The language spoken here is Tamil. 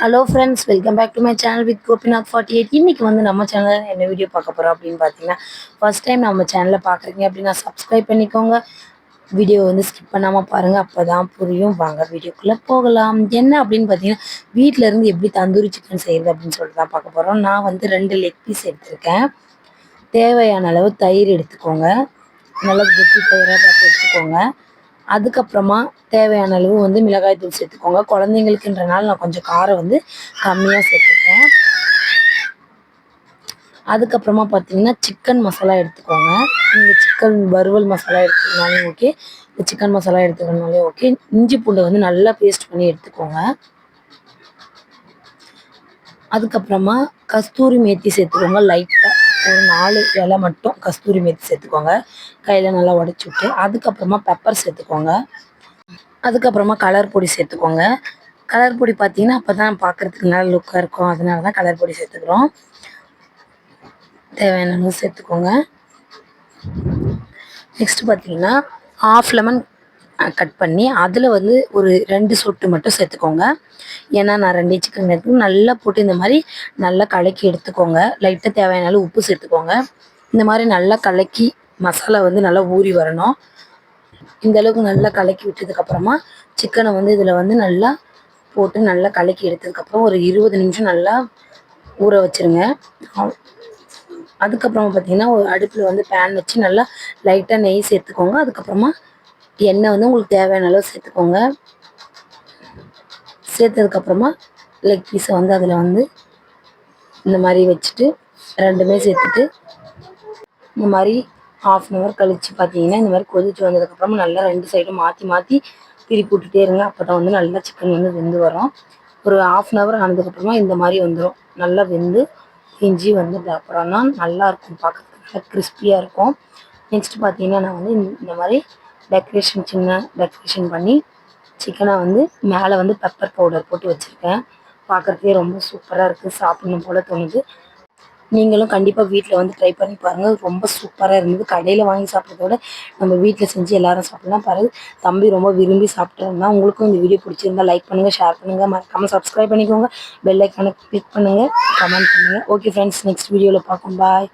Hello friends welcome back to my channel with Gopinath forty eight இன்றைக்கி வந்து நம்ம சேனலில் என்ன வீடியோ பார்க்க போகிறோம் அப்படின்னு பார்த்தீங்கன்னா ஃபர்ஸ்ட் டைம் நம்ம சேனலை பார்க்குறீங்க அப்படின்னா சப்ஸ்கிரைப் பண்ணிக்கோங்க. வீடியோ வந்து ஸ்கிப் பண்ணாமல் பாருங்கள் அப்போ தான் புரியும். வாங்க வீடியோக்குள்ளே போகலாம். என்ன அப்படின்னு பார்த்தீங்கன்னா வீட்டில் இருந்து எப்படி தந்தூரி சிக்கன் செய்கிறது அப்படின்னு சொல்லிட்டு தான் பார்க்க போகிறோம் நான் வந்து ரெண்டு லெக் பீஸ் எடுத்திருக்கேன். தேவையான அளவு தயிர் எடுத்துக்கோங்க. நல்லா வெட்டி தயிராக பார்த்து எடுத்துக்கோங்க. அதுக்கப்புறமா தேவையான அளவு வந்து மிளகாய் தூள் சேர்த்துக்கோங்க. குழந்தைங்களுக்குன்றனால நான் கொஞ்சம் காரம் வந்து கம்மியாக சேர்த்துப்பேன். அதுக்கப்புறமா பார்த்தீங்கன்னா சிக்கன் மசாலா எடுத்துக்கோங்க. நீங்கள் சிக்கன் வறுவல் மசாலா எடுத்துக்கினாலும் ஓகே இந்த சிக்கன் மசாலா எடுத்துக்கனாலே ஓகே இஞ்சி பூண்டை வந்து நல்லா பேஸ்ட் பண்ணி எடுத்துக்கோங்க. அதுக்கப்புறமா கஸ்தூரி மேத்தி சேர்த்துக்கோங்க லைட்டாக ஒரு நாலு இலை மட்டும் கஸ்தூரி மேத்தி சேர்த்துக்கோங்க. கையில் நல்லா உடச்சி விட்டு அதுக்கப்புறமா பெப்பர் சேர்த்துக்கோங்க. அதுக்கப்புறமா கலர் பொடி சேர்த்துக்கோங்க. கலர் பொடி பார்த்தீங்கன்னா அப்போ தான் பார்க்குறதுக்கு நல்லா லுக்காக இருக்கும். அதனால தான் கலர் பொடி சேர்த்துக்கிறோம். தேவையான அளவு சேர்த்துக்கோங்க. நெக்ஸ்ட் பார்த்தீங்கன்னா ஆஃப் லெமன் கட் பண்ணி அதில் வந்து ஒரு ரெண்டு சொட்டு மட்டும் சேர்த்துக்கோங்க. ஏன்னா நான் ரெண்டு சிக்கன் எடுத்து நல்லா போட்டு இந்த மாதிரி நல்லா கலக்கி எடுத்துக்கோங்க. லைட்டாக தேவையான அளவு உப்பு சேர்த்துக்கோங்க. இந்த மாதிரி நல்லா கலக்கி மசாலா வந்து நல்லா ஊறி வரணும். இந்த அளவுக்கு நல்லா கலக்கி விட்டதுக்கப்புறமா சிக்கனை வந்து இதில் வந்து நல்லா போட்டு நல்லா கலக்கி எடுத்ததுக்கப்புறம் ஒரு இருபது நிமிஷம் நல்லா ஊற வச்சுருங்க. அதுக்கப்புறமா பார்த்தீங்கன்னா ஒரு அடுப்பில் வந்து பேன் வச்சு நல்லா லைட்டாக நெய் சேர்த்துக்கோங்க. அதுக்கப்புறமா எண்ணெய் வந்து உங்களுக்கு தேவையான அளவு சேர்த்துக்கோங்க. சேர்த்ததுக்கப்புறமா லெக் பீஸை வந்து அதில் வந்து இந்த மாதிரி வச்சுட்டு ரெண்டுமே சேர்த்துட்டு இந்த மாதிரி ஆஃப் அன் ஹவர் கழித்து பார்த்தீங்கன்னா இந்த மாதிரி கொதிச்சு வந்ததுக்கப்புறமா நல்லா ரெண்டு சைடும் மாற்றி மாற்றி திருப்பி விட்டுட்டே இருங்க. அப்போ தான் வந்து நல்லா சிக்கன் வந்து வெந்து வரும். ஒரு ஆஃப் அன் ஹவர் ஆனதுக்கப்புறமா இந்த மாதிரி வந்துடும் நல்லா வெந்து இஞ்சி வந்தது அப்புறம் தான் நல்லாயிருக்கும் பார்க்குறதுக்கு நல்லா கிறிஸ்பியாக இருக்கும். நெக்ஸ்ட் பார்த்தீங்கன்னா நான் வந்து இந்த மாதிரி டெக்கரேஷன் சின்ன டெக்கரேஷன் பண்ணி சிக்கனை வந்து மேலே வந்து பெப்பர் பவுடர் போட்டு வச்சுருக்கேன். பார்க்குறதுக்கே ரொம்ப சூப்பராக இருக்குது சாப்பிடணும் போல் தோணுது. நீங்களும் கண்டிப்பாக வீட்டில் வந்து ட்ரை பண்ணி பாருங்கள் ரொம்ப சூப்பராக இருந்தது. கடையில் வாங்கி சாப்பிட்றத விட நம்ம வீட்டில் செஞ்சு எல்லாரும் சாப்பிட்லாம். பாருங்கள் தம்பி ரொம்ப விரும்பி சாப்பிட்ருந்தா உங்களுக்கும் இந்த வீடியோ பிடிச்சிருந்தா லைக் பண்ணுங்கள் ஷேர் பண்ணுங்கள் மறக்காமல் சப்ஸ்கிரைப் பண்ணிக்கோங்க. பெல் ஐக்கானை கிளிக் பண்ணுங்கள் கமெண்ட் பண்ணுங்கள் ஓகே ஃப்ரெண்ட்ஸ் நெக்ஸ்ட் வீடியோவில் பார்க்கும் பாய்